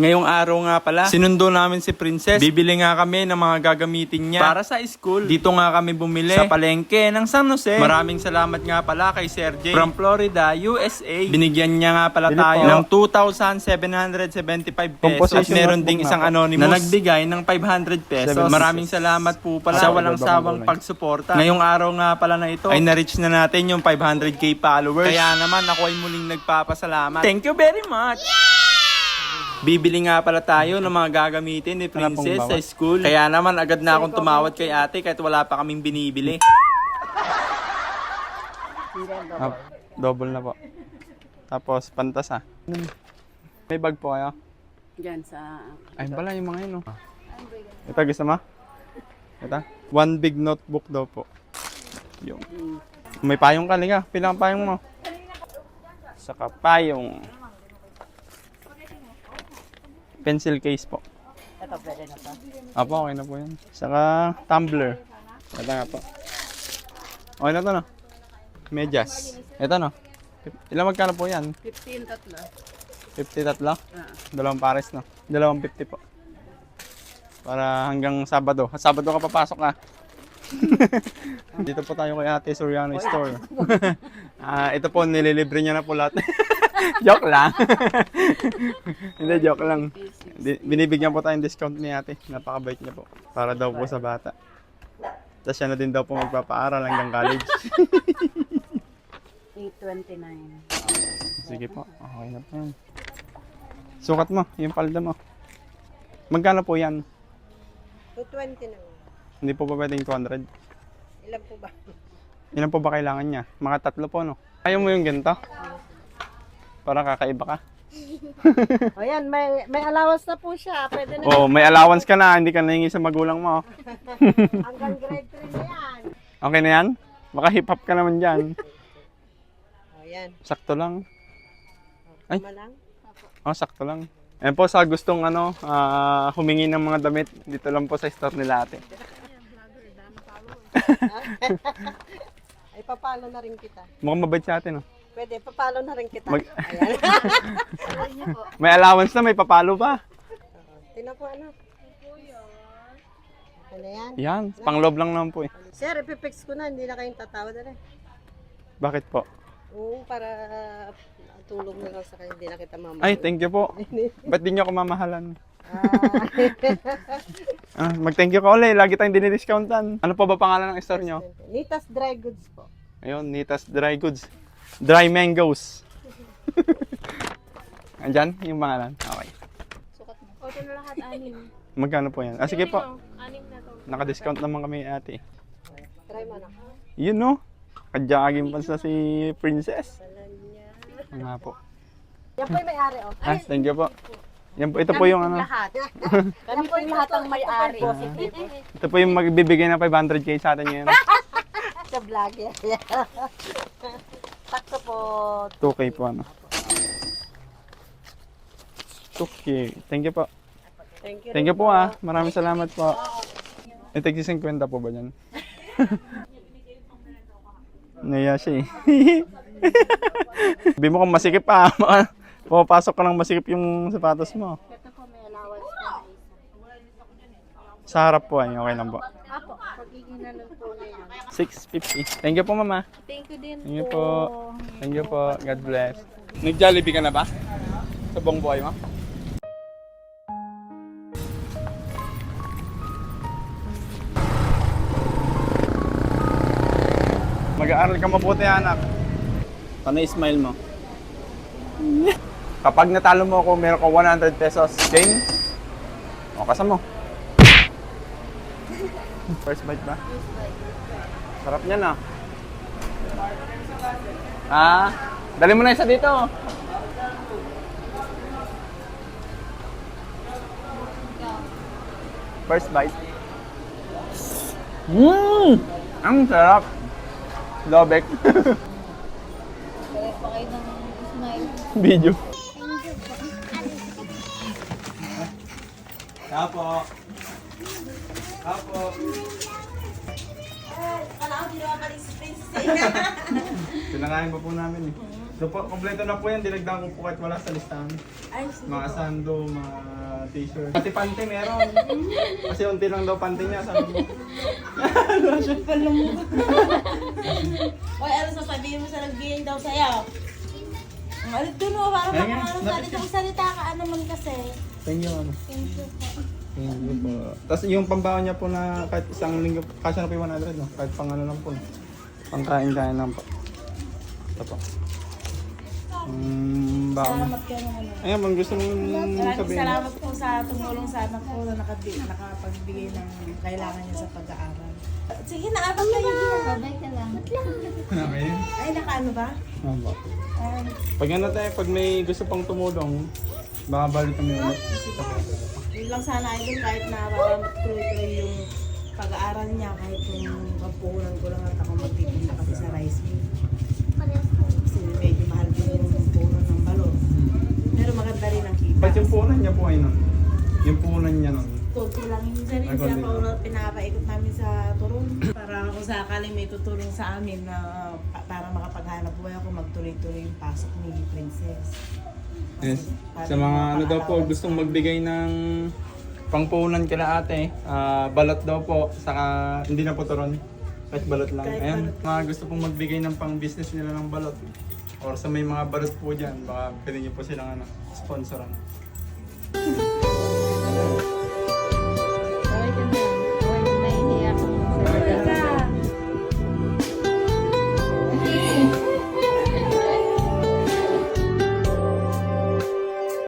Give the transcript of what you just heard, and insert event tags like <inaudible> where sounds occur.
Ngayong araw nga pala, sinundo namin si Princess. Bibili nga kami ng mga gagamitin niya para sa school. Dito nga kami bumili sa palengke ng San Jose. Maraming salamat nga pala kay Sir J. From Florida, USA. Binigyan niya nga pala Bili tayo ng 2,775 pesos. At meron ding isang anonymous na nagbigay ng 500 pesos. Maraming salamat po pala sa walang sawang pagsuporta. Ngayong araw nga pala na ito ay na-reach na natin yung 500k followers. Kaya naman ako ay muling nagpapasalamat. Thank you very much! Bibili nga pala tayo ng mga gagamitin ni Princess sa school. Kaya naman agad na akong tumawad kay ate kahit wala pa kaming binibili. Ah, double na po. Tapos, pantas ah. May bag po kayo? Diyan sa... Ay, pala yung mga yun, oh. Ito, gusto mo? Ito? One big notebook daw po. Yung. May payong ka, liga. Pila ang payong mo? Saka payong. Pencil case po. Ito, pwede na to. Apo, okay na po yan. Saka tumbler. Ito nga po. Okay na to, no? Medyas. Ito, no? Ilang magkano po yan? 15 tatlo. 50 tatlo? Ah. Dalawang pares, no? Dalawang 50 po. Para hanggang Sabado. Sabado ka papasok ka. <laughs> Dito po tayo kay Ate Soriano Store. <laughs> Ah, ito po nililibre niya na po lahat. <laughs> <laughs> joke lang. <laughs> Hindi joke lang. Di- Binibigyan po tayong discount ni Ate. Napakabait niya po. Para daw po sa bata. Tapos siya na din daw po magpapaaral hanggang college. <laughs> 829. Sige po. Okay na po yan. Sukat mo, yung palda mo. Magkano po yan? 220 na nga. Hindi po ba pwedeng 200? Ilan po ba? Ilan po ba kailangan niya? Mga tatlo po, no? Ayaw mo yung ganito? Para kakaiba ka? <laughs> O yan, may, may allowance na po siya. Pwede na Oo, may allowance ka na, hindi ka nahingi sa magulang mo. <laughs> hanggang grade 3 na yan. Okay na yan? Baka hip-hop ka naman dyan. O yan, Sakto lang. Ay. tama lang. Oh, sakto lang. Ayan po sa gustong ano, ah, humingi ng mga damit, dito lang po sa store nila ate. <laughs> Ay, papalo na rin kita. Mukhang mabait sa atin, no? Pwede, papalo na rin kita. Mag- Ayan. <laughs> May allowance na, may papalo pa. Tingnan po ano. Ano yan? Yan, panglob lang naman po eh. Sir, ipipix ko na. Hindi na kayong tatawa na rin. Bakit po? Oo, para tulong na lang sa kanya. Hindi na kita mamahal. Ay, thank you po. <laughs> Ba't di nyo ako mamahalan? Ah, Ah, mag-thank you ka ulit. Lagi tayong dinidiscountan. Ano pa ba pangalan ng store nyo? Nitas Dry Goods po. Ayun, Nitas Dry Goods. Dry Mangoes. <laughs> Andyan, yung pangalan. Okay. O, ito na lahat, anim. Magkano po yan? Ah, sige po. Anim na to. Naka-discount naman kami ate. Try mo na. Yun no. Kadyaging pansa si Princess. Ano nga po. Yan po yung may-ari, oh. Ah, thank you po. Yan po, ito po yung ano. Lahat. <laughs> Kami po yung lahat ng may-ari. Ito po yung magbibigay ng 500k sa atin ngayon. <laughs> Sa vlog yan. Takto po. 2k po ano. 2k. Thank you po. Thank you. Thank you po ah. Maraming salamat po. E, tigsi 50 po ba dyan? <laughs> Naya siya eh. <laughs> Sabi mo kung masikip pa. Baka <laughs> Pumapasok ka ng masikip yung sapatos mo. Ito po, may allowance na. Sa harap po ay okay lang po. Apo, pagiging na lang po yan. 650. Thank you po mama. Thank you din Thank you po. Thank you po. God bless. Nag-Jollibee ka na ba? Sa buong buhay mo? Mag-aaral ka mabuti anak. Ano smile mo? <laughs> Kapag natalo mo ako, meron ka 100 pesos. Game? O, kasa mo. <laughs> First bite ba? Sarap niyan ah. Ah, dali mo na isa dito. First bite. Mmm! Ang sarap. Lobek. Kaya pa kayo ng smile. Video. Apo. Apo. Pinakain pa po namin eh. So po, kompleto na po yan. Dinagdagan ko po kahit wala sa listahan. Ay, sige Mga po. sando, mga t-shirt. Pati pante meron. Kasi unti lang daw pante niya. Sabi mo. <laughs> Hoy, <laughs> ano sasabihin mo sa nagbigay daw sa'yo? Ang alit dun o, parang Ayan nga, mga lapit salita salita ka, ano man kasi. Thank you, ano. Thank you po. You po. Tapos yung pambaon niya po na kahit isang linggo, kasya na po yung 100, no? Kahit pang ano lang po. no? Pangkain-kain lang po. Ito po. Um, baon. Salamat kayo naman. Ayan, bang gusto mong Maraming sabihin? salamat po sa tumulong sa anak ko na nakabi- nakapagbigay ng kailangan niya sa pag-aaral. Sige na, abang kayo. Babay ka lang. Okay. Ay, nakaano ba? Opo. Ay, Pag ano tayo, pag may gusto pang tumulong, baka balik kami ulit. yun lang sana idol kahit na parang tuloy-tuloy yung pag-aaral niya kahit yung pagpuhunan ko lang at ako magtitinda kasi sa rice mill. Kasi medyo mahal din yung puhunan ng balon. Pero maganda rin ang kita. Ba't yung punan niya po ay nun? Yung punan niya nun. Kunti lang yung sa rin Ay, siya konti pa lang. pinapaikot namin sa Turon. Para kung sakaling may tutulong sa amin na pa- para makapaghanap buhay ako magtuloy-tuloy yung pasok ni Princess. Yes. Sa mga ano daw po, gustong magbigay ng pangpunan kila ate, ah, balot daw po, saka hindi na po turon. Kahit balot lang. Kahit Ayan, mga gusto pong magbigay ng pang business nila ng balot. Or sa may mga balot po dyan, baka pwede niyo po silang ano, sponsoran.